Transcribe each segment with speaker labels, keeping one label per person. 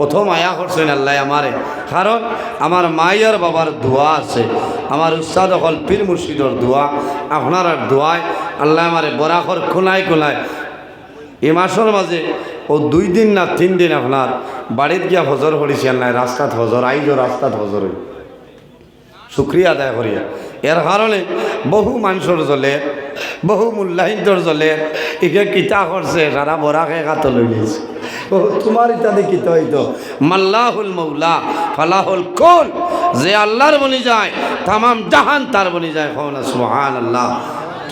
Speaker 1: প্রথম আয়া করছেন আল্লাহ আমারে। কারণ আমার মাইয়ার বাবার দোয়া আছে, আমার উস্তাদ হল পীর মুর্শিদর দোয়া, আপনার দোয়ায় আল্লাহ আমারে বরাকর খোলায় খোলায়। এই মাসের মাঝে ও দুই দিন না তিন দিন আপনার বাড়িত গিয়া হজর করেছি আল্লাহ, রাস্তাত হজর আইজো রাস্তাত হজর শুক্রিয়া আদায় করিয়া। এর কারণে বহু মানুষের জলে, বহু মূল্যায়িতর জলে ইকে কিতা করছে সারা বরাকে কাত লই তোমার ইত্যাদি কিত হইতো। মাল্লাহুল মৌলা ফালাহুল কোল। যে আল্লাহর বনি যায়, তামাম জাহান তার বনি যায়। না সুহান আল্লাহ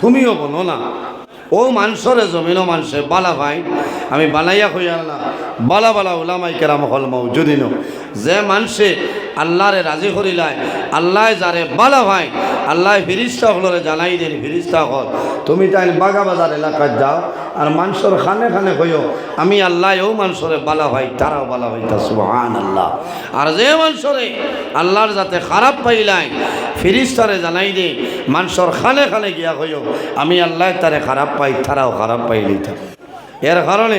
Speaker 1: তুমিও বলো না। ও মানুষরে জমিনও মানুষে বালা ভাই। আমি বানাইয়া হই আল্লাহ বালা বালা ওলামাই কেরাম হল মৌজুদিন যে মানুষে আল্লাহরে রাজি করিলায়, আল্লাহ যারে বালা ভাই আল্লাহ ফিরিস্তা হলরে জানাই দেন, ফিরিস্তা হল তুমি তাই বাগা বাজার এলাকায় যাও আর মানুষের খানে খানে কইও, আমি আল্লাহ ও মানুষরে বালা ভাই, তারাও বালা ভাই তা সুহান আল্লাহ আর যে মানুষরে আল্লাহর যাতে খারাপ পাইলাই, ফিরিস্তারে জানাই দে, মানুষের খানে খানে গিয়া কইও, আমি আল্লাহ তারে খারাপ পাই, তারাও খারাপ পাইলেই থাকে। এর কারণে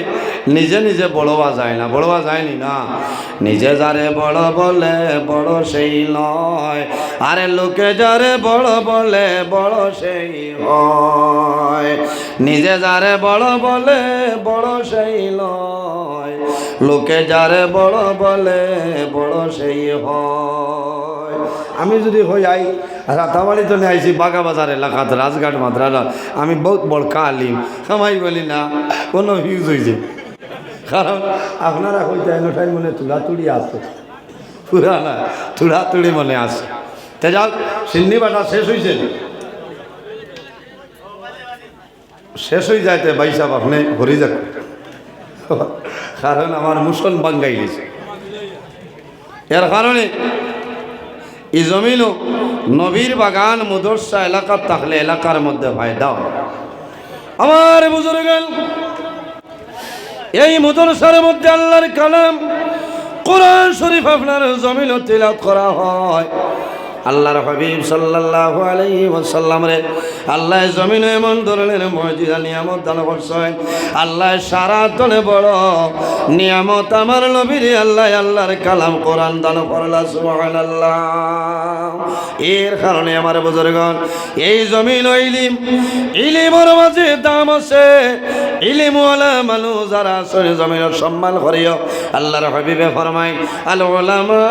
Speaker 1: নিজে নিজে বড়বা যায় না, বড়বা যায়নি না। নিজে যারে বড় বলে, বড় সেই নয়। আরে লোকে যারে বড় বলে, বড় সেই হয়। নিজে যারে বড় বলে, বড় সেই নয়। লোকে যারে বড় বলে, বড় সেই হয়। আমি যদি হই আই, রাতাবাড়ি তো নিয়ে আইছি বাগা বাজার এলাকাত রাজঘাট মাদ্রালা আমি বহুত বড় কালিম। আমাই বলি না, কোনো হিউজ হয়েছে কারণ আপনারা হইতে এনোটাই মনে তুলাতুড়ি আছে। পুরা না, তুড়াতুড়ি মনে আছে। তে যাও, সিন্নি বাটা শেষ হয়েছে শেষ হয়ে যাইতে ভাই সাহেব, আপনি হরি যাক। কারণ আমার মুসল বাঙ্গাই গেছে। এর কারণে এই জমিনও নবীর বাগান মুদর্সা এলাকার থাকলে এলাকার মধ্যে ফায়দা আমার বুজুর্গ এই মুদরসার মধ্যে আল্লাহর কালাম কোরআন শরীফ আপনার জমিন তিলাত করা হয়। আল্লাহর হাবিব সাল্লাল্লাহু আলাইহি ওয়াসাল্লাম রে আল্লাহ জমিনে এমন ধরনের মসজিদ নিয়ামত দান করছেন। আল্লাহ সারা তলে বড় নিয়ামত আমার নবীর আল্লাহ, আল্লাহর কালাম কোরআন দান করলা, সুবহানাল্লাহ। এর কারণে আমার বুজুর্গণ, এই জমিন ইলিম, ইলিমের মাঝে দাম আছে। ইলিম ওয়ালা মানুষ যারা আসলে জমিনের সম্মান করিও। আল্লাহর হাবিবে ফরমাই আল ওলামা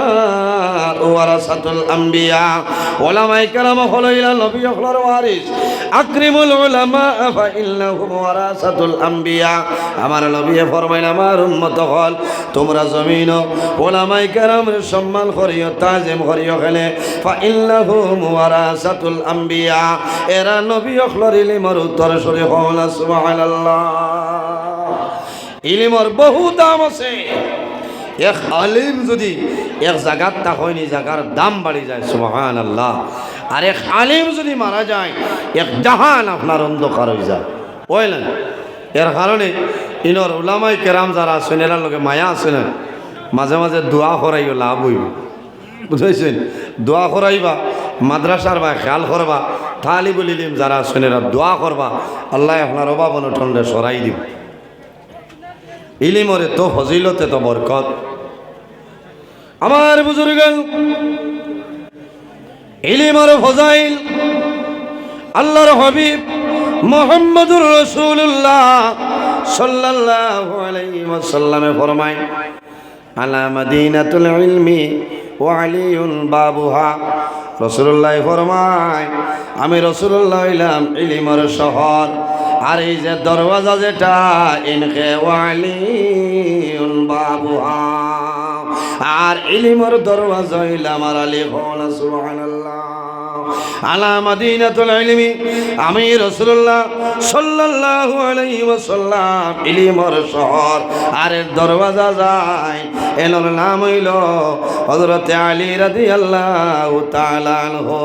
Speaker 1: ওয়ারাসাতুল আম্বিয়া। ওলামাই কালাম হলো ইলা নবী হলর ওয়ারিস। আকরিমুল উলামা ফা আম্বিয়া। আমার নবী ফরমাইল, আমার উম্মত হল, তোমরা জমিন ওলামাই কালামের সম্মান তাজিম করিও খেলে ফা ইন্নাহুম ওয়ারাসাতুল আম্বিয়া। এরা নবী হলর ইলিমর উত্তর সরে হল সুবহানাল্লাহ। ইলিমর বহু দাম আছে। এক আলিম যদি এক জায়গার তা হয়নি জায়গার দাম বাড়ি যায় সুবহান আল্লাহ আর এক আলিম যদি মারা যায়, এক জাহান আপনার অন্ধকার হয়ে যায়। বুঝলেন? এর কারণে ইনর উলামাই কেরাম যারা আছেন, এরার লোকে মায়া আছে না? মাঝে মাঝে দোয়া করাইও লাভ হইব। বুঝেছেন? দোয়া করাইবা, মাদ্রাসার বা খেয়াল করবা তালি বলিলিম যারা আছেন, এরা দোয়া করবা, আল্লাহ আপনার অভাব অনটনরে সরাই দিব। ইলিমরে তো ফজিলতে তো বরকত। আমার বুজুর্গ ইলিমর ফজাইল, আল্লাহর হাবিব মোহাম্মদুর রসুল্লাহ সাল্লাল্লাহু আলাইহি ওয়াসাল্লামে ফরমায়, আলা মাদিনাতুল ইলমি ওয়া আলিউন বাবুহা। রসুল্লাহ ফরমায়, আমি রসুল্লাহ ইলাম ইলিমর শহর, আর এই যে দরওয়াজা যেটা ইনকে ওয়ালিউন বাবুহা। আর ইলিমর দরওয়াজা ইলাম আর আলী হল আলা মাদিনাতুল ইলমি আমি রাসূলুল্লাহ সাল্লাল্লাহু আলাইহি ওয়াসাল্লাম, ইলিমর শহর, আর দরওয়াজা যায়। এনর নাম হইল হযরত আলী রাদিয়াল্লাহু তাআলা আনহু।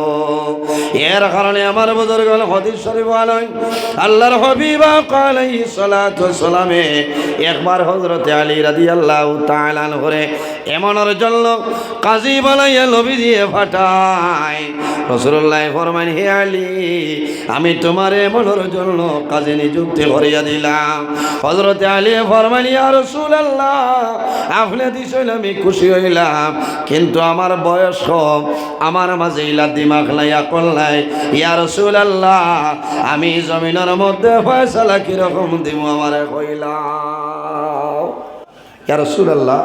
Speaker 1: এর কারণে আমার বুজুর্গ হাদিস শরীফ আলাই আল্লাহর হাবিবা আলাইহিস সালাতু সালামে একবার হযরত আলী রাদিয়াল্লাহু তাআলা আনহু এমনের জন্য কাজী বানাইয়া নবী দিয়ে ফাটায় রসুল্লাহ ফরমান হে আলী, আমি তোমার এমনের জন্য কাজে নিযুক্তি করিয়া দিলাম। হজরতে আলী ফরমান ইয়া রসুলাল্লাহ, আপনি দিছিল আমি খুশি হইলাম। কিন্তু আমার বয়স আমার মাঝে ইলা দিমাগ আকল নাই। ইয়া রসুলাল্লাহ, আমি জমিনের মধ্যে ফয়সালা কীরকম দিব আমারে কইলাম ইয়া রসুলাল্লাহ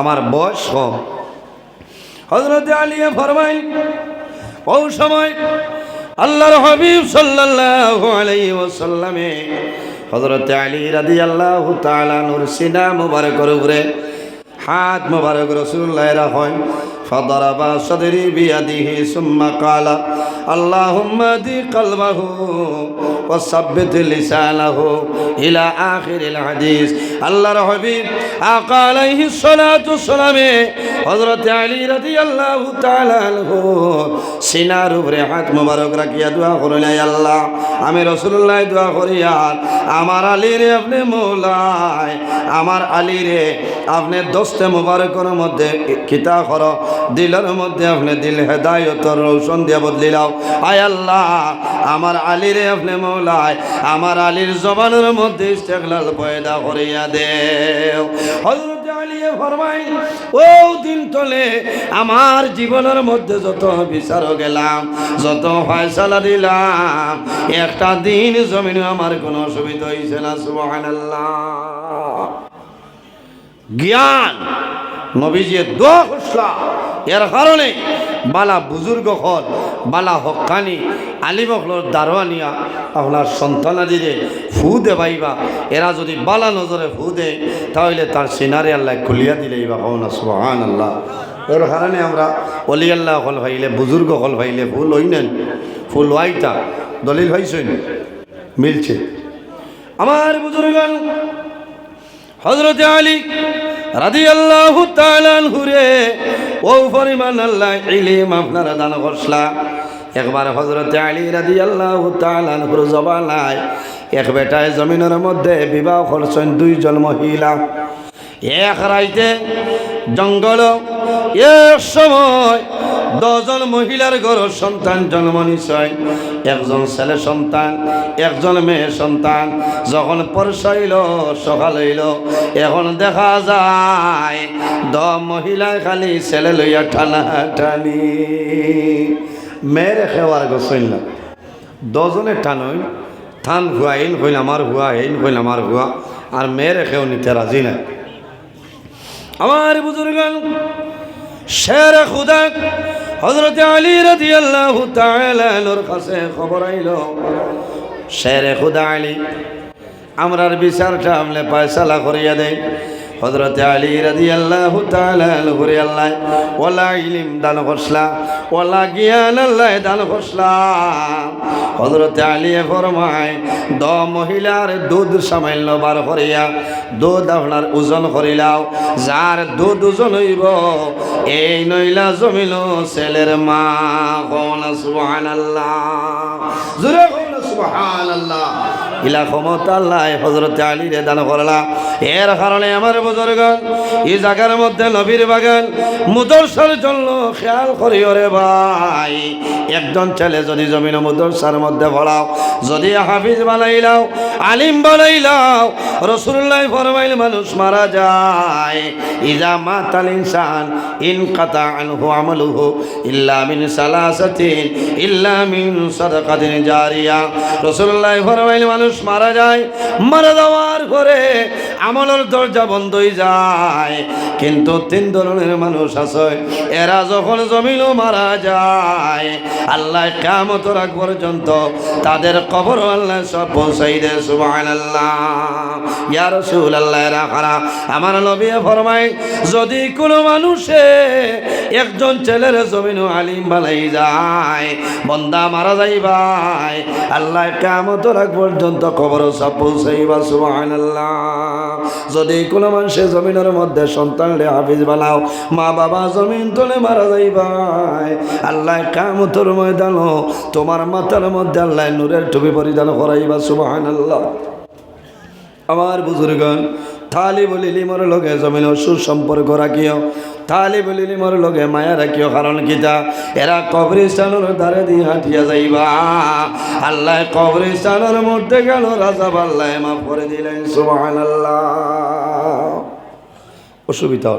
Speaker 1: আমার বয়স কম। হজরতে আলিয়া ফরমাই ও সময় আল্লাহর হাবিব সাল্লাল্লাহু আলাইহি ওয়াসাল্লামে হযরত আলী রাদিয়াল্লাহু তাআলা নূর সিনা মুবারকের উপরে হাত মুবারক রাসূলুল্লাহ হয়, ফাদারাবা সাদরি বিয়াদিহি সুম্মা কালা, আল্লাহুম্মা দি কলবাহু وثبت لسانه إلى آخر الحديث الله حبيب آقا عليه الصلاة والسلام হজরত আলী রাদি আল্লাহ সিনার উপরে হাত মোবারক রাখিয়া দোয়া করিলাই আল্লাহ আমি রসুল্লাহ দোয়া করিয়ার আমার আলীরে আপনি মৌলায় আমার আলীরে আপনি দোস্তে মোবারকের মধ্যে কিতা কর দিলের মধ্যে আপনি দিল হেদায়তর রৌশন দিয়ে বদলিলাও আয় আল্লাহ আমার আলীরে আপনি মৌলায় আমার আলীর জবানের মধ্যে ইস্তেকলাল পয়দা করিয়া দেও। হজরত আলিয়ে ফরমাই ও দিন তলে আমার জীবনের মধ্যে যত বিচার গেলাম, যত ফয়সালা দিলাম, একটা দিন জমিনে আমার কোনো অসুবিধা হয়েছে না, সুবহানাল্লাহ। জ্ঞান নবীজিয়ে দোয়া এর কারণে বালা বুজুর্গ হল, বালা হকানি আলিমকলর দারোয়ানিয়া, আপনার সন্তানাদিরে ফু দে পাইবা এরা যদি বালা নজরে ফু দে তাহলে তার সিনারে আল্লাহ খুলিয়া দিলেই বা হন সুহান আল্লাহ এর কারণে আমরা অলি আল্লাহ হল ভাইলে, বুজুর্গ হল ভাইলে ফুল হই নেন ফুল ওয়াইটা দলিল ভাইছেন মিলছে। আমার বুজুর্গ হজরত আলী রাদি আল্লাহ হুরে একবার হজরত আলী রাদি আল্লাহ জবানায় এক বেটায় জমিনের মধ্যে বিবাহ করছেন দুইজন মহিলা। এক রাইতে জঙ্গল এ সময় দশজন মহিলার ঘর সন্তান জন্ম নিশ্চয়। একজন ছেলে সন্তান, একজন মেয়ে সন্তান। যখন পরশাইল সকাল হইল এখন দেখা যায় দ মহিলা খালি ছেলে লইয়া টানা টানি মেয়ের খেওয়ার গোসইল না। দজনে টানই থান হুয়া এইন হইল আমার হুয়া এইন হইল আমার হুয়া, আর মেয়ের খেও নিতে রাজি নাই। আমার বুজুর্গ শের খুদা হজরত আলী রাজি আল্লাহ তালোর কাছে খবর আইল, শের খুদা আলী, আমরার বিচারটা আমলে পয়সালা করিয়া দেয় হজরত আলী রাজি আল্লাহ তালুরে আল্লাহ ওলা ইলিম দান করসলা ওলা জ্ঞান আল্লাহ দান করসলা হজরত আলী ফরমায়, দ মহিলার দুধ সামান্য বার করিয়া, দুধ আপনার ওজন করিলাও যার দুধ ওজন হইব, এই নইলা জমিল ছেলের মা কন সুবহান আল্লাহ জোরে কন সুবহান আল্লাহ ইলা ক্ষমতা আল্লাহ হজরত আলী রে দান করলা এর কারণে আমার বুজুর্গ এই জায়গার মধ্যে নবীর বাগান মুদর্শার জন্য খেয়াল করি, ওরে ভাই। একজন ছেলে যদি জমিন মুদর্শার মধ্যে ভরাও, যদি হাফিজ বানাইলাও, আলিম বানাইলাও, রসুল্লাহ ফরমাইল মানুষ মারা যায়। ইজা মাতাল ইনসান, ইন কাতা আনহু আমলুহু ইল্লা মিন সালাসাতিন, ইল্লা মিন সাদাকাতিন জারিয়া। রসুল্লাহ ফরমাইল মানুষ মারা যায় মারা যাওয়ার পরে আমলের দরজা বন্ধ হয়ে যায়, কিন্তু তিন ধরনের মানুষ আছে। এরা যখন জমিনও মারা যায়, আল্লাহ কামত রাখ পর্যন্ত তাদের কবর আল্লাহ সব পৌঁছাই দে সুবাহ ইয়ার রসুল আল্লাহ রাখারা আমার নবী ফরমাই যদি কোনো মানুষে একজন ছেলের জমিন আলিম বালাই যায়, বন্দা মারা যাইবাই আল্লাহ কামত রাখ পর্যন্ত কবর সব পৌঁছাইবা সুবাহ আল্লাহ যদি কোনো মানুষের জমিনের মধ্যে সন্তান রে হাফিজ বানাও, মা বাবা জমিন তোলে মারা যাইবাই আল্লাহ কামতর ময়দান তোমার মাথার মধ্যে আল্লাহ নূরের টুপি পরিধান করাইবা সুবাহ আল্লাহ আমার বুজুর্গন থালি বলিলি মোর লগে জমিন সুসম্পর্ক রাখিও। থালি বলিলি মোর লগে মায়া রাখিও, কারণ কিতা এরা কবরিস্তানের দ্বারে দিয়ে হাঁটিয়া যাইবা। আল্লাহ কবরিস্তানের মধ্যে গেল, রাজা বাল্লাহ মাফ করে দিলেন, সুবহানাল্লাহ। অসুবিধা